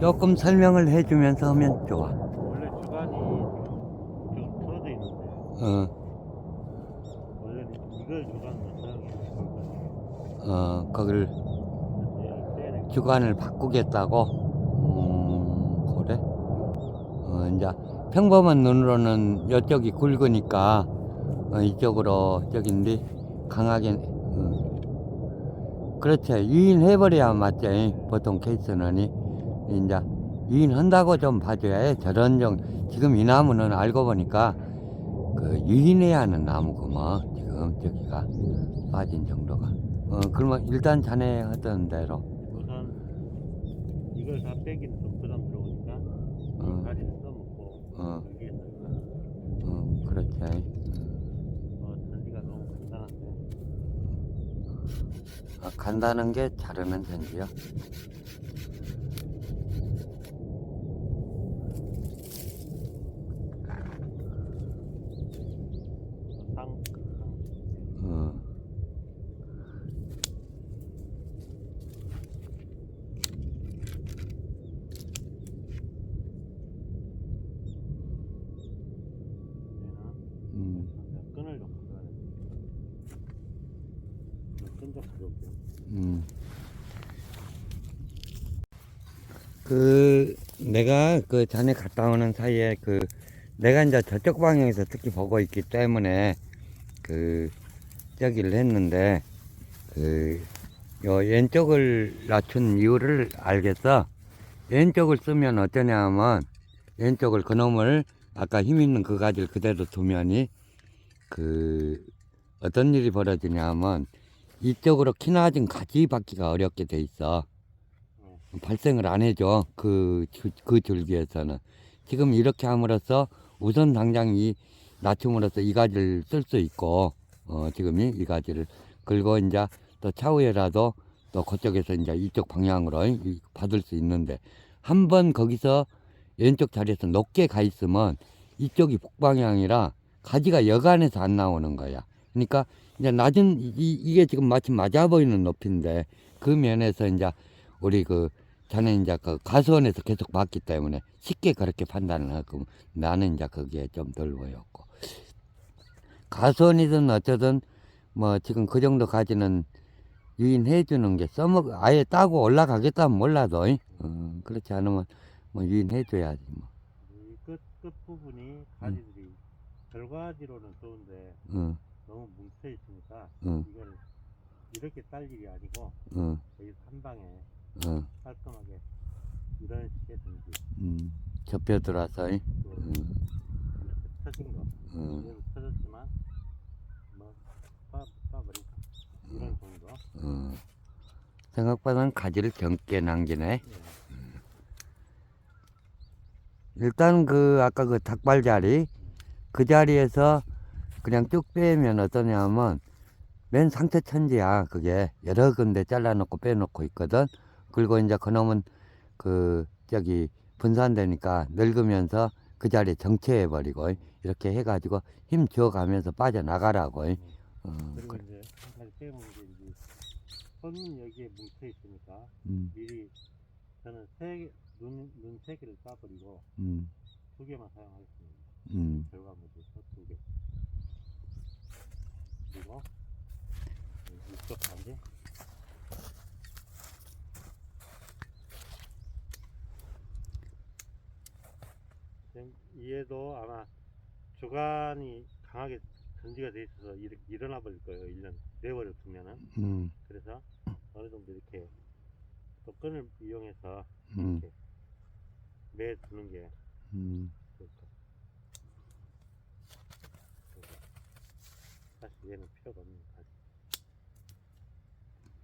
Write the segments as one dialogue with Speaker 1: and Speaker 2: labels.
Speaker 1: 조금 설명을 해주면서 하면 좋아.
Speaker 2: 원래 주간이 지금 틀어져 있는데
Speaker 1: 어,
Speaker 2: 원래는 이걸 주간으로 좋을 것 같아요.
Speaker 1: 어, 거기를 주관을 바꾸겠다고? 음, 그래? 어, 이제 평범한 눈으로는 이쪽이 굵으니까 어, 이쪽으로 저긴데 강하게 어. 그렇지 유인해버려야 맞지 보통 케이스는 이 제 유인한다고 좀 봐줘야 해 저런 정 지금 이 나무는 알고 보니까 그 유인해야 하는 나무구먼 지금 저기가 빠진 정도가 어 그러면 일단 자네 하던 대로
Speaker 2: 우선 이걸 다 빼기는 좀 부담스러우니까
Speaker 1: 어.
Speaker 2: 이 가지를 써먹고
Speaker 1: 어. 어, 그렇지.
Speaker 2: 어, 전지가 너무 간단한데
Speaker 1: 아, 간다는 게 자르는 전지요. 어. 음,
Speaker 2: 내가 끈을 좀 가져야 돼. 끈좀 가져올게요.
Speaker 1: 음. 그, 내가 그 전에 갔다 오는 사이에 그, 내가 이제 저쪽 방향에서 특히 보고 있기 때문에 그, 저기를 했는데, 그, 요 왼쪽을 낮춘 이유를 알겠어. 왼쪽을 쓰면 어떠냐 하면, 왼쪽을 그놈을 아까 힘 있는 그 가지를 그대로 두면이, 그, 어떤 일이 벌어지냐 하면, 이쪽으로 키나진 가지 받기가 어렵게 돼 있어.
Speaker 2: 어.
Speaker 1: 발생을 안 해줘. 그, 그, 그 줄기에서는. 지금 이렇게 함으로써 우선 당장 이 낮춤으로써 이 가지를 쓸 수 있고, 어, 지금이 이 가지를. 그리고 이제 또 차후에라도 또 그쪽에서 이제 이쪽 방향으로 이- 받을 수 있는데, 한 번 거기서 왼쪽 자리에서 높게 가 있으면 이쪽이 북방향이라 가지가 여간에서 안 나오는 거야. 그러니까 이제 낮은 이, 이- 이게 지금 마침 맞아 보이는 높이인데 그 면에서 이제 우리 그 자네 이제 그 가수원에서 계속 봤기 때문에 쉽게 그렇게 판단을 하고 나는 이제 그게 좀 덜 보였고 가수원이든 어쩌든 뭐 지금 그 정도 가지는 유인해 주는 게 써먹 아예 따고 올라가겠다면 몰라도 이. 어, 그렇지 않으면 뭐 유인해 줘야지 뭐.
Speaker 2: 이 끝, 끝 부분이 가지들이 결과지로는 좋은데
Speaker 1: 어,
Speaker 2: 너무 뭉쳐 있으니까
Speaker 1: 응.
Speaker 2: 이걸 이렇게 딸 일이 아니고
Speaker 1: 어,
Speaker 2: 여기서 한 방에
Speaker 1: 어,
Speaker 2: 깔끔하게 이런 식의 든지
Speaker 1: 음, 접혀 들어와서 이.
Speaker 2: 또
Speaker 1: 음,
Speaker 2: 이렇게 터진 거
Speaker 1: 음.
Speaker 2: 터졌지만 뭐 빠, 빠버리고 이런 정도
Speaker 1: 어. 생각보다는 가지를 젊게 남기네.
Speaker 2: 예.
Speaker 1: 일단 그 아까 그 닭발 자리 그 자리에서 그냥 쭉 빼면 어떠냐면 맨 상태 천지야 그게 여러 군데 잘라놓고 빼놓고 있거든. 그리고 이제 그놈은 그 저기 분산되니까 늙으면서 그 자리에 정체해 버리고 이렇게 해가지고 힘 줘가면서 빠져나가라고. 어,
Speaker 2: 그리고
Speaker 1: 그래.
Speaker 2: 이제 한 가지 빼먹은 게 이제 손은 여기에 뭉쳐 있으니까
Speaker 1: 음,
Speaker 2: 미리 저는 세 눈, 눈세 개를 까버리고
Speaker 1: 음,
Speaker 2: 두 개만 사용하겠습니다.
Speaker 1: 음.
Speaker 2: 결과물에서 두 개. 그리고 이쪽 가지 얘도 아마 주간이 강하게 전지가 돼 있어서 일, 일어나 버릴 거예요. 1년 내버려 두면은.
Speaker 1: 음,
Speaker 2: 그래서 어느 정도 이렇게 또 끈을 이용해서
Speaker 1: 음,
Speaker 2: 이렇게 매 두는 게
Speaker 1: 음.
Speaker 2: 좋을 것 같아요. 사실 얘는 필요가 없는 가지.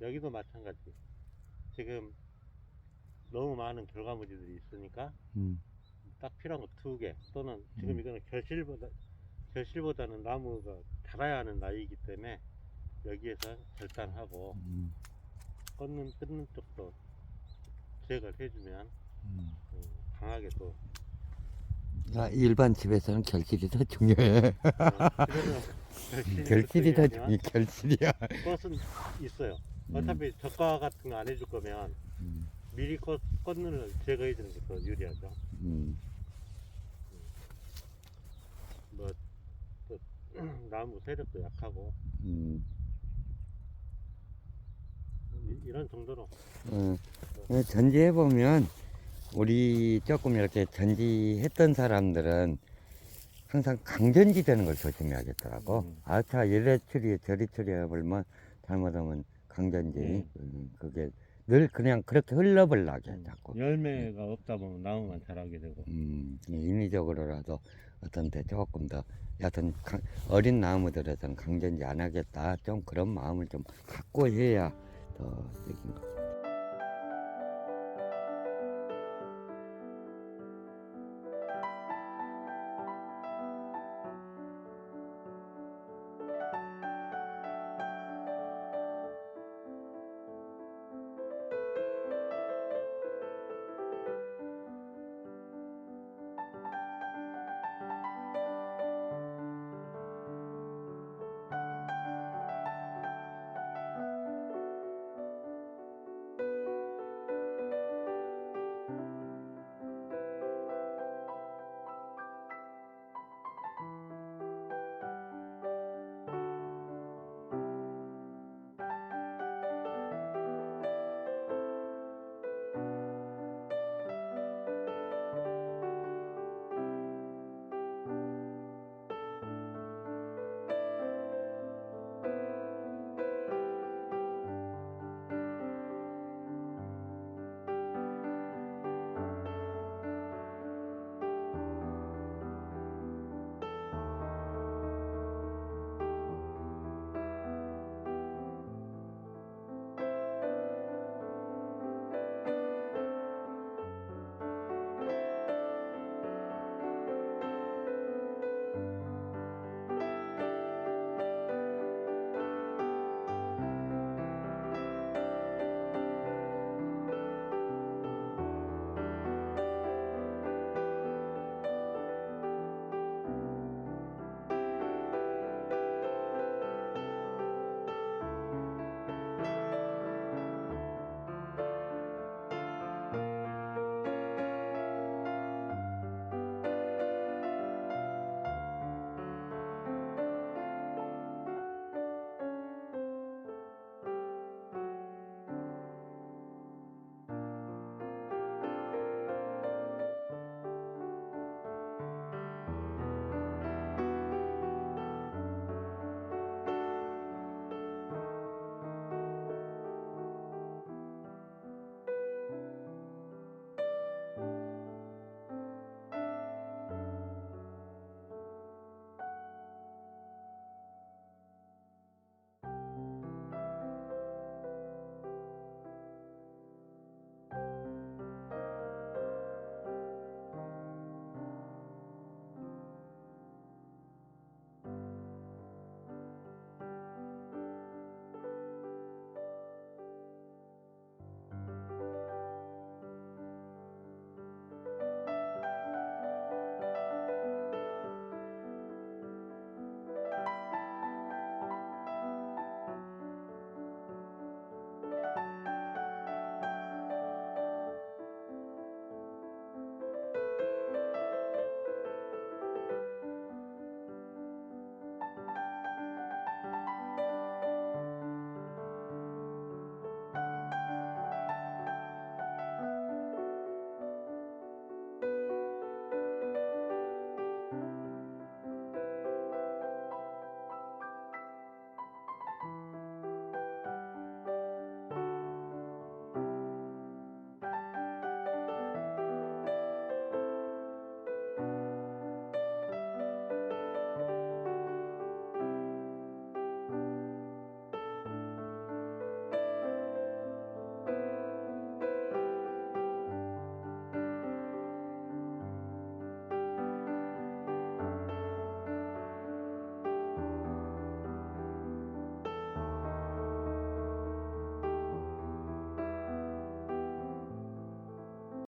Speaker 2: 여기도 마찬가지. 지금 너무 많은 결과물들이 있으니까
Speaker 1: 음.
Speaker 2: 딱 필요한 거 두 개. 또는 지금
Speaker 1: 음.
Speaker 2: 이거는 결실보다 결실보다는 나무가 자라야 하는 나이이기 때문에 여기에서 절단하고
Speaker 1: 음,
Speaker 2: 끊는 끊는 쪽도 제거를 해주면
Speaker 1: 음.
Speaker 2: 음, 강하게 또
Speaker 1: 아, 일반 집에서는 결실이 더 중요해.
Speaker 2: 어, 결실이
Speaker 1: 결실이 더 중요해. 결실이야.
Speaker 2: 꽃은 있어요.
Speaker 1: 음.
Speaker 2: 어차피 저가 같은 거 안 해줄 거면
Speaker 1: 음,
Speaker 2: 미리 꽃, 꽃눈을 제거해 주는 게더 유리하죠.
Speaker 1: 음,
Speaker 2: 뭐, 또, 나무 세력도 약하고,
Speaker 1: 음.
Speaker 2: 이, 이런 정도로.
Speaker 1: 어, 어, 전지해 보면, 우리 조금 이렇게 전지했던 사람들은 항상 강전지 되는 걸 조심해야겠더라고.
Speaker 2: 음.
Speaker 1: 아차, 이래 처리, 저리 처리해보면 잘못하면 강전지.
Speaker 2: 네.
Speaker 1: 음, 그게 늘 그냥 그렇게 흘러버리게
Speaker 2: 음,
Speaker 1: 자꾸.
Speaker 2: 열매가 없다 보면 나무만 자라게 되고.
Speaker 1: 음, 인위적으로라도 어떤 데 조금 더 여하튼 강- 어린 나무들에서는 강전지 안 하겠다 좀 그런 마음을 좀 갖고 해야 더 되긴 것 같아요.